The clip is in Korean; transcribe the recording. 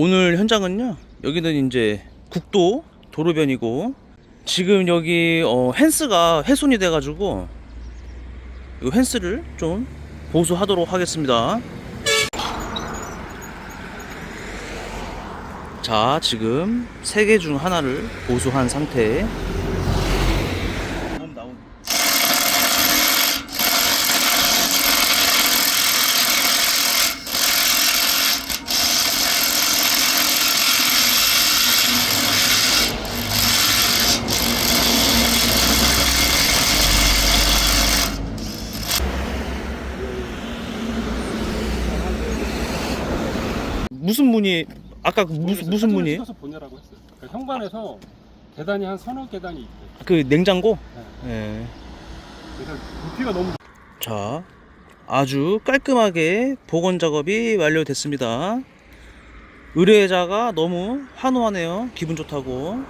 오늘 현장은요. 여기는 이제 국도 도로변이고 지금 여기 어, 헨스가 훼손이 돼 가지고 이 헨스를 좀 보수하도록 하겠습니다. 자, 지금 세 개 중 하나를 보수한 상태. 무슨 문이 아까 그 무슨 무슨 문이? 찍어서 보내라고 했어요. 그러니까 현관에서 계단이 한 서너 계단이 있고 그 냉장고? 네. 예. 그래서 높이가 너무 자, 아주 깔끔하게 복원 작업이 완료됐습니다. 의뢰자가 너무 환호하네요. 기분 좋다고.